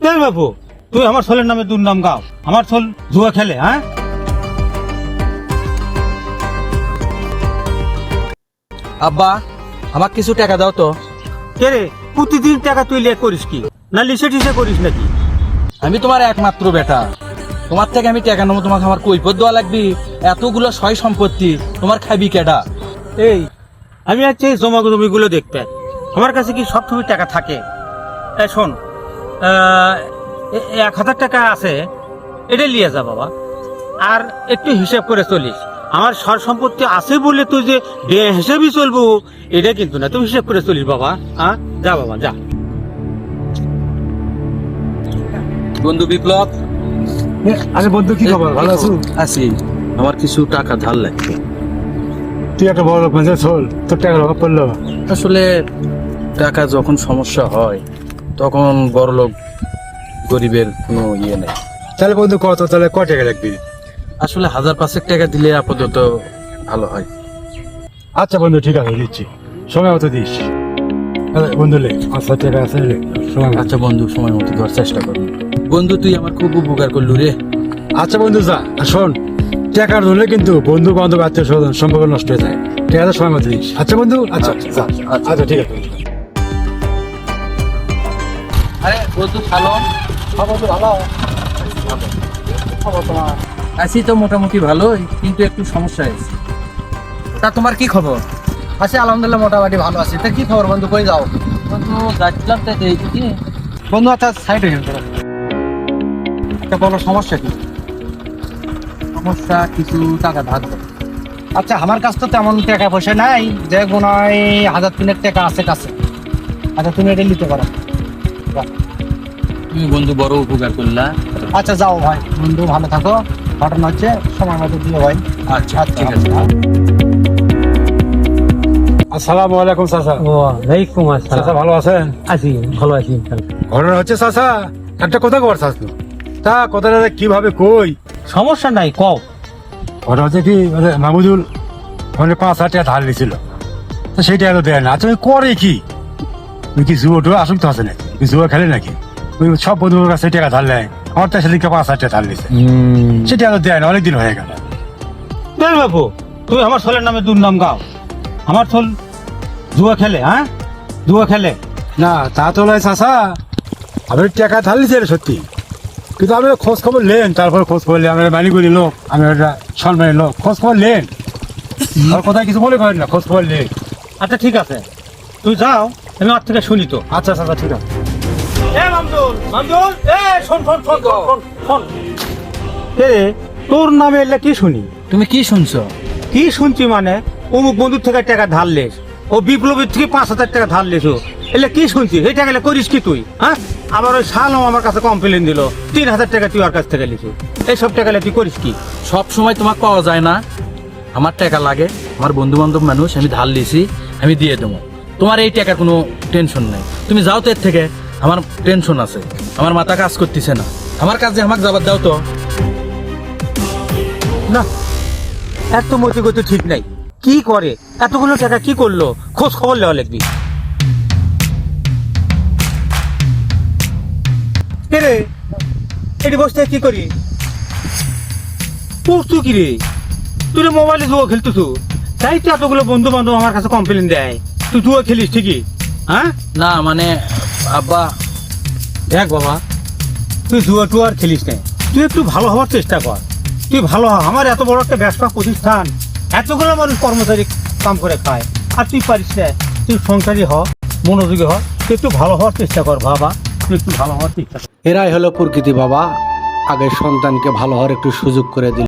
দেখ বাপু তুই আমার ছেলের নামে দুর্নাম গাও। আমার ছেল জুয়া খেলে হ্যাঁ? আব্বা আমার কিছু টাকা দাও তো। কে রে প্রতিদিন টাকা তুই লে করিস কি? না লিসে টিসে করিস নাকি? আমি তোমার একমাত্র বেটা। তোমার থেকে আমি টাকা নেব তোমাকে আমার কৈপত দেওয়া লাগবে। এতগুলো সয় সম্পত্তি তোমার খাবি কেডা? এই আমি আজকে এই জমা জমিগুলো দেখতে। আমার কাছে কি সব সময় টাকা থাকে? শোন এক হাজার টাকা আছে এটা নিয়ে যা বাবা। আর একটু হিসাব করে চলিস। আমার সর সম্পত্তি আছে বলে তুই যে বে হিসেবেই চলবো এটা কিন্তু না। তুই হিসাব করে চলিস বাবা হ্যাঁ যা বাবা যা। বন্ধু বিপ্লব। আরে বন্ধু কি খবর? ভালো আছো? আছি। আমার কিছু টাকা ধার লাগবে তুই একটা বড় লোক মানুষ হল তোর টাকা অভাব পড়ল। আসলে টাকা যখন সমস্যা হয় তখন বড় লোক গরিবের কোনো ইয়ে নেই। তাহলে বন্ধু কত? তাহলে ক টাকা লাগবে? আসলে হাজার পাঁচেক টাকা দিলে আপাতত ভালো হয়। আচ্ছা বন্ধু ঠিক আছে দিচ্ছি। সময় মতো দিস। বন্ধু লে পাঁচশো টাকা আছে সময় আচ্ছা বন্ধু সময় মতো দেওয়ার চেষ্টা করবি বন্ধু তুই আমার খুব উপকার করলু রে। আচ্ছা বন্ধু যা শোন টাকার ধরলে কিন্তু বন্ধু বান্ধব আত্মীয় স্বজন সম্পর্ক নষ্ট হয়ে যায়। টাকাটা সময় মতো দিস। আচ্ছা বন্ধু আচ্ছা আচ্ছা, যা। আচ্ছা। আচ্ছা ঠিক আছে। আরে বন্ধু ভালো। খবর তোমার আছি তো মোটামুটি ভালোই কিন্তু একটু সমস্যা হয়েছে। তা তোমার কি খবর? আছি আলহামদুলিল্লাহ মোটামুটি ভালো আছি। তা কি খবর বন্ধু কই যাও? বন্ধু যাচ্ছিলাম তাই দেখি কি বন্ধু আচ্ছা সাইড হয়ে গেল একটা বড় সমস্যা কি? সমস্যা কিছু টাকা ধার আচ্ছা আমার কাছে তো তেমন টাকা পয়সা নাই। যে গুনায় হাজার তিনের টাকা আছে কাছে। আচ্ছা তুমি এটা নিতে পারো। তুমি বন্ধু বড় উপকার করলা। আচ্ছা যাও ভাই। বন্ধু ভালো থাকো। ঘটনা হচ্ছে সময় মতো দিও ভাই। আচ্ছা ঠিক আছে। আসসালামু আলাইকুম চাচা। ওয়ালাইকুম চাচা ভালো আছেন? আছি ভালো আছি ঘটনা হচ্ছে চাচা একটা কথা কবার চাচ। তা কথাটা কীভাবে কই? সমস্যা নাই কও। ঘটনা হচ্ছে কি মানে মামুদুল মানে পাঁচ হাজার টাকা ধার নিয়েছিল তো সেই টাকা তো দেয় না। আচ্ছা করে কি? ওই কি জুয়ো টুয়ো আসক্ত আছে নাকি? জুয়ো খেলে নাকি? ওই সব বন্ধুর কাছে টাকা ধার নেয় আমার তো সেদিনকে পাঁচ হাজার টাকা ধার নিয়েছে সেটা তো দেয় না অনেকদিন হয়ে গেল। দেখ বাপু তুই আমার ছেলের নামে দুর্নাম গাও। আমার ছেল জুয়া খেলে হ্যাঁ? জুয়া খেলে। না তা তো নয় চাষা আমি টাকা ধার নিয়েছি রে সত্যি। কিন্তু আমি খোঁজ খবর লেন তারপর খোঁজ খবর লেন আমি মানিগুলি লোক আমি একটা সম্মানের লোক খোঁজ খবর লেন আর কোথায় কিছু মনে করেন না খোঁজ খবর লেন আচ্ছা ঠিক আছে। তুই যাও আমি ওর থেকে শুনি তো। আচ্ছা চাচা ঠিক আছে। তোর নামে এলে কি শুনি? তুমি কি শুনছো? কি শুনছি মানে অমুক বন্ধুর থেকে টাকা ধার লেস ও বিপ্লবীর থেকে পাঁচ হাজার টাকা ধার এলে কি শুনছি? এই টাকা করিস কি তুই হ্যাঁ? আবার ওই শালও আমার কাছে কমপ্লেন দিল তিন হাজার টাকা তুই ওর কাছ থেকে লিছু এইসব টাকা তুই করিস কি? সব সময় তোমাকে পাওয়া যায় না। আমার টাকা লাগে আমার বন্ধু বান্ধব মানুষ আমি ধার লিছি আমি দিয়ে দেবো। তোমার এই টাকার কোনো টেনশন নেই। তুমি যাও তো এর থেকে। আমার টেনশন আছে। আমার মাথা কাজ করতেছে না। আমার কাজে আমাকে যাবার দাও তো। না, এত মতি গতি ঠিক নাই। কি করে? এতগুলো টাকা কি করল? খোঁজ খবর লেওয়া লিখবি এটি বসতে কি করি? পড়ছু কি রে? তুই মোবাইলে জুয়া খেলতেছু। তাই তো এতগুলো বন্ধু বান্ধব আমার কাছে কমপ্লেন দেয়। তুই জুয়া খেলিস ঠিকই? হ্যাঁ? না মানে আব্বা, দেখ বাবা, তুই জুয়া টুয়া আর খেলিস না। তুই একটু ভালো হওয়ার চেষ্টা কর। তুই ভালো হ, আমার এত বড় একটা ব্যবসা প্রতিষ্ঠান, এতগুলো মানুষ কর্মচারী কাম করে খায়, আর তুই পারিস না। তুই সংসারী হ, মনোযোগী হ, তুই একটু ভালো হওয়ার চেষ্টা কর বাবা, তুই একটু ভালো হওয়ার চেষ্টা এরাই হলো প্রকৃতি বাবা, আগে সন্তানকে ভালো হওয়ার একটু সুযোগ করে দিল।